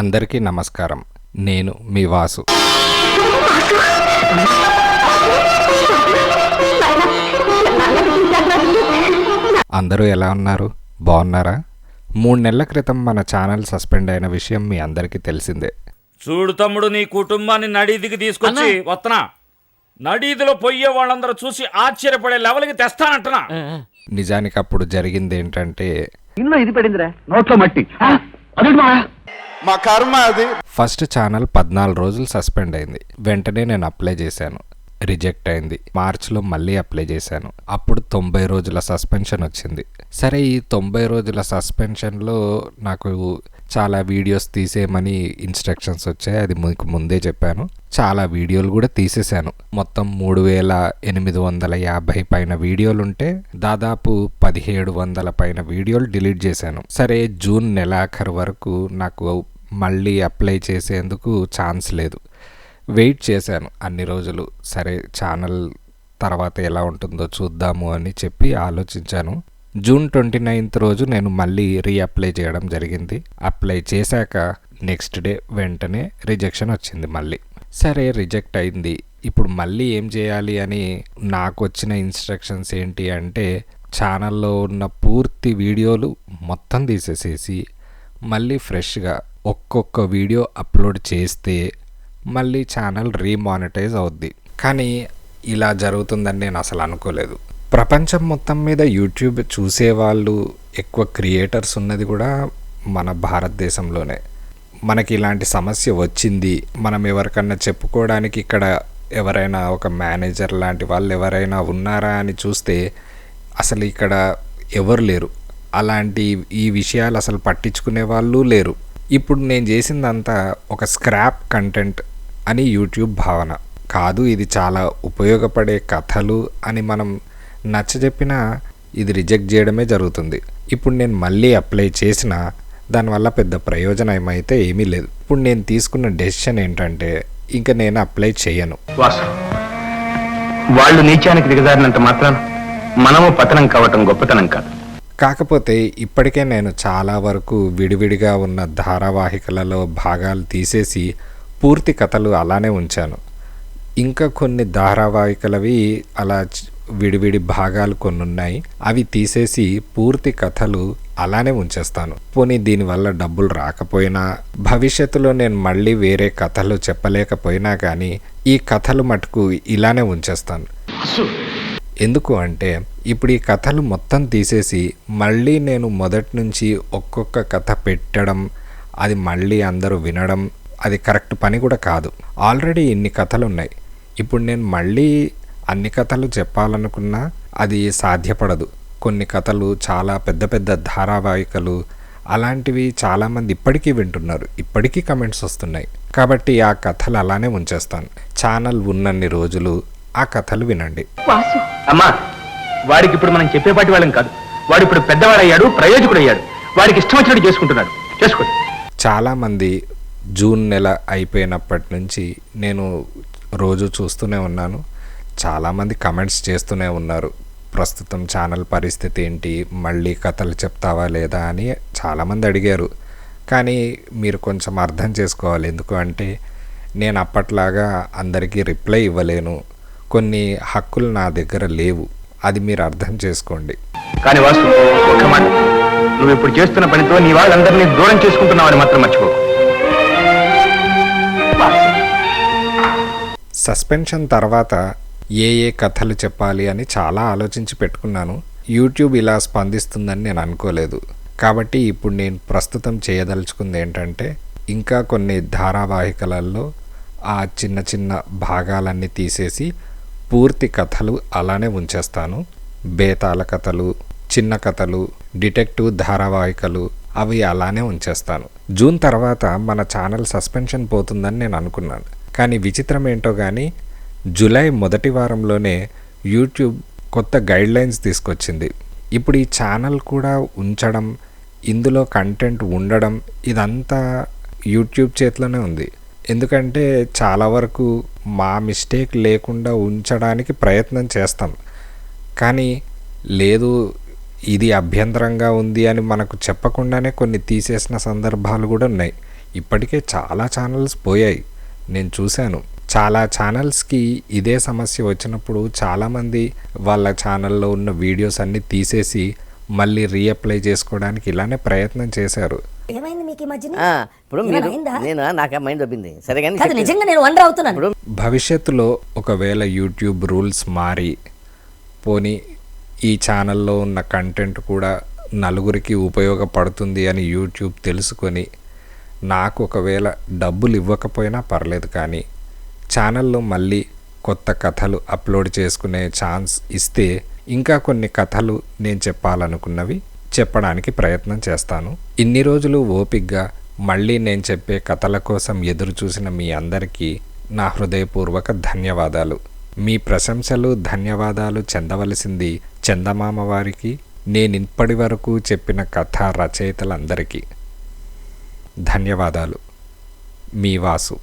అందరికీ నమస్కారం. నేను మీ వాసు. అందరూ ఎలా ఉన్నారు? బాగున్నారా? మూడు నెలల క్రితం మన ఛానల్ సస్పెండ్ అయిన విషయం మీ అందరికీ తెలిసిందే. చూడు తమ్ముడు నీ కుటుంబాన్ని నడీదికి తీసుకొచ్చి వస్తున్నా నడీదిలో పోయే వాళ్ళందరూ చూసి ఆశ్చర్యపడే లెవెల్కి తెస్తానంటున్నా. నిజానికి అప్పుడు జరిగింది ఏంటంటే ఇది పడిందిరా. నోట్లో మట్టి. మా కర్మ అది. ఫస్ట్ ఛానల్ పద్నాలుగు రోజులు సస్పెండ్ అయింది. వెంటనే నేను అప్లై చేశాను. రిజెక్ట్ అయింది. మార్చ్లో మళ్ళీ అప్లై చేశాను. అప్పుడు తొంభై రోజుల సస్పెన్షన్ వచ్చింది. సరే ఈ తొంభై రోజుల సస్పెన్షన్లో నాకు చాలా వీడియోస్ తీసేయమని ఇన్స్ట్రక్షన్స్ వచ్చాయి. అది మీకు ముందే చెప్పాను. చాలా వీడియోలు కూడా తీసేశాను. మొత్తం మూడు వేల ఎనిమిది వందల యాభై పైన వీడియోలు ఉంటే దాదాపు పదిహేడు వందల పైన వీడియోలు డిలీట్ చేశాను. సరే జూన్ నెలాఖరు వరకు నాకు మళ్ళీ అప్లై చేసేందుకు ఛాన్స్ లేదు. వెయిట్ చేశాను అన్ని రోజులు. సరే ఛానల్ తర్వాత ఎలా ఉంటుందో చూద్దాము అని చెప్పి ఆలోచించాను. జూన్ ట్వంటీ నైన్త్ రోజు నేను మళ్ళీ రీఅప్లై చేయడం జరిగింది. అప్లై చేశాక నెక్స్ట్ డే వెంటనే రిజెక్షన్ వచ్చింది మళ్ళీ. సరే రిజెక్ట్ అయింది. ఇప్పుడు మళ్ళీ ఏం చేయాలి అని నాకు వచ్చిన ఇన్స్ట్రక్షన్స్ ఏంటి అంటే ఛానల్లో ఉన్న పూర్తి వీడియోలు మొత్తం తీసేసేసి మళ్ళీ ఫ్రెష్గా ఒక్కొక్క వీడియో అప్లోడ్ చేస్తే మళ్ళీ ఛానల్ రీమానిటైజ్ అవుద్ది. కానీ ఇలా జరుగుతుందని నేను అసలు అనుకోలేదు. ప్రపంచం మొత్తం మీద యూట్యూబ్ చూసేవాళ్ళు ఎక్కువ క్రియేటర్స్ ఉన్నది కూడా మన భారతదేశంలోనే. మనకి ఇలాంటి సమస్య వచ్చింది మనం ఎవరికన్నా చెప్పుకోవడానికి ఇక్కడ ఎవరైనా ఒక మేనేజర్ లాంటి వాళ్ళు ఎవరైనా ఉన్నారా అని చూస్తే అసలు ఇక్కడ ఎవరు లేరు. అలాంటి ఈ విషయాలు అసలు పట్టించుకునే వాళ్ళు లేరు. ఇప్పుడు నేను చేసిందంతా ఒక స్క్రాప్ కంటెంట్ అని యూట్యూబ్ భావన. కాదు ఇది చాలా ఉపయోగపడే కథలు అని మనం నచ్చజెప్పినా ఇది రిజెక్ట్ చేయడమే జరుగుతుంది. ఇప్పుడు నేను మళ్ళీ అప్లై చేసిన దానివల్ల పెద్ద ప్రయోజనం ఏమైతే ఏమీ లేదు. ఇప్పుడు నేను తీసుకున్న డెసిషన్ ఏంటంటే ఇంకా నేను అప్లై చేయను. వాళ్ళు నీచానికి దిగజారినంత మాత్రాన మనము పతనం కావటం గొప్పతనం కాదు. కాకపోతే ఇప్పటికే నేను చాలా వరకు విడివిడిగా ఉన్న ధారావాహికలలో భాగాలు తీసేసి పూర్తి కథలు అలానే ఉంచాను. ఇంకా కొన్ని ధారావాహికలవి అలా విడివిడి భాగాలు కొన్ని ఉన్నాయి అవి తీసేసి పూర్తి కథలు అలానే ఉంచేస్తాను. పోనీ దీనివల్ల డబ్బులు రాకపోయినా భవిష్యత్తులో నేను మళ్ళీ వేరే కథలు చెప్పలేకపోయినా కానీ ఈ కథలు మటుకు ఇలానే ఉంచేస్తాను. ఎందుకు అంటే ఇప్పుడు ఈ కథలు మొత్తం తీసేసి మళ్ళీ నేను మొదటి నుంచి ఒక్కొక్క కథ పెట్టడం అది మళ్ళీ అందరూ వినడం అది కరెక్ట్ పని కూడా కాదు. ఆల్రెడీ ఇన్ని కథలు ఉన్నాయి ఇప్పుడు నేను మళ్ళీ అన్ని కథలు చెప్పాలనుకున్నా అది సాధ్యపడదు. కొన్ని కథలు చాలా పెద్ద పెద్ద ధారావాహికలు అలాంటివి చాలామంది ఇప్పటికీ వింటున్నారు. ఇప్పటికీ కమెంట్స్ వస్తున్నాయి. కాబట్టి ఆ కథలు అలానే ఉంచేస్తాను. ఛానల్ ఉన్నన్ని రోజులు ఆ కథలు వినండి. అమ్మా వాడికి ఇప్పుడు మనం చెప్పేపాటి వాళ్ళం కాదు. వాడు ఇప్పుడు పెద్దవాడయ్యాడు ప్రయోజకుడయ్యాడు. వాడికి ఇష్టం వచ్చినట్టు చేసుకుంటున్నాడు. చేసుకోండి చాలామంది జూన్ నెల అయిపోయినప్పటి నుంచి నేను రోజు చూస్తూనే ఉన్నాను. చాలామంది కమెంట్స్ చేస్తూనే ఉన్నారు. ప్రస్తుతం ఛానల్ పరిస్థితి ఏంటి? మళ్ళీ కథలు చెప్తావా లేదా అని చాలామంది అడిగారు. కానీ మీరు కొంచెం అర్థం చేసుకోవాలి. ఎందుకు అంటే నేను అప్పట్లాగా అందరికీ రిప్లై ఇవ్వలేను. కొన్ని హక్కులు నా దగ్గర లేవు. అది మీరు అర్థం చేసుకోండి. కానీ వాసు ఒక్క మాట. నువ్వు ఇప్పుడు చేస్తున్న పనితో నీ వాళ్ళందరినీ దూరం చేసుకుంటున్నావని మాత్రం మర్చిపోకు. సస్పెన్షన్ తర్వాత ఏ ఏ కథలు చెప్పాలి అని చాలా ఆలోచించి పెట్టుకున్నాను. యూట్యూబ్ ఇలా స్పందిస్తుందని నేను అనుకోలేదు. కాబట్టి ఇప్పుడు నేను ప్రస్తుతం చేయదలుచుకుంది ఏంటంటే ఇంకా కొన్ని ధారావాహికలలో ఆ చిన్న చిన్న భాగాలన్నీ తీసేసి పూర్తి కథలు అలానే ఉంచేస్తాను. బేతాల కథలు చిన్న కథలు డిటెక్టివ్ ధారావాహికలు అవి అలానే ఉంచేస్తాను. జూన్ తర్వాత మన ఛానల్ సస్పెన్షన్ పోతుందని నేను అనుకున్నాను. కానీ విచిత్రం ఏంటో కానీ జూలై మొదటి వారంలోనే యూట్యూబ్ కొత్త గైడ్లైన్స్ తీసుకొచ్చింది. ఇప్పుడు ఈ ఛానల్ కూడా ఉంచడం ఇందులో కంటెంట్ ఉండడం ఇదంతా యూట్యూబ్ చేతిలోనే ఉంది. ఎందుకంటే చాలా వరకు మా మిస్టేక్ లేకుండా ఉంచడానికి ప్రయత్నం చేస్తాం. కానీ లేదు ఇది అభ్యంతరంగా ఉంది అని మనకు చెప్పకుండానే కొన్ని తీసేసిన సందర్భాలు కూడా ఉన్నాయి. ఇప్పటికే చాలా ఛానల్స్ పోయాయి. నేను చూశాను. చాలా ఛానల్స్కి ఇదే సమస్య వచ్చినప్పుడు చాలామంది వాళ్ళ ఛానల్లో ఉన్న వీడియోస్ అన్నీ తీసేసి మళ్ళీ రీఅప్లై చేసుకోవడానికి ఇలానే ప్రయత్నం చేశారు ఏమైంది మీకు ఈ మధ్యన ఆ, ఇప్పుడు ఏమైనా మీరు అయిందా? నేను నాకు ఆ మైండ్ దొబ్బింది సరే కానీ కాదు చెప్పు. నిజంగా నేను వండర్ అవుతున్నాను భవిష్యత్తులో ఒకవేళ యూట్యూబ్ రూల్స్ మారి పోనీ ఈ ఛానల్లో ఉన్న కంటెంట్ కూడా నలుగురికి ఉపయోగపడుతుంది అని యూట్యూబ్ తెలుసుకొని నాకు ఒకవేళ డబ్బులు ఇవ్వకపోయినా పర్లేదు కానీ ఛానల్లో మళ్ళీ కొత్త కథలు అప్లోడ్ చేసుకునే ఛాన్స్ ఇస్తే ఇంకా కొన్ని కథలు నేను చెప్పాలనుకున్నవి చెప్పడానికి ప్రయత్నం చేస్తాను. ఇన్ని రోజులు ఓపిగ్గా మళ్ళీ నేను చెప్పే కథల కోసం ఎదురు చూసిన మీ అందరికీ నా హృదయపూర్వక ధన్యవాదాలు. మీ ప్రశంసలు ధన్యవాదాలు చెందవలసింది చందమామ వారికి నేను ఇప్పటి వరకు చెప్పిన కథ రచయితలందరికీ. ధన్యవాదాలు. మీ వాసు.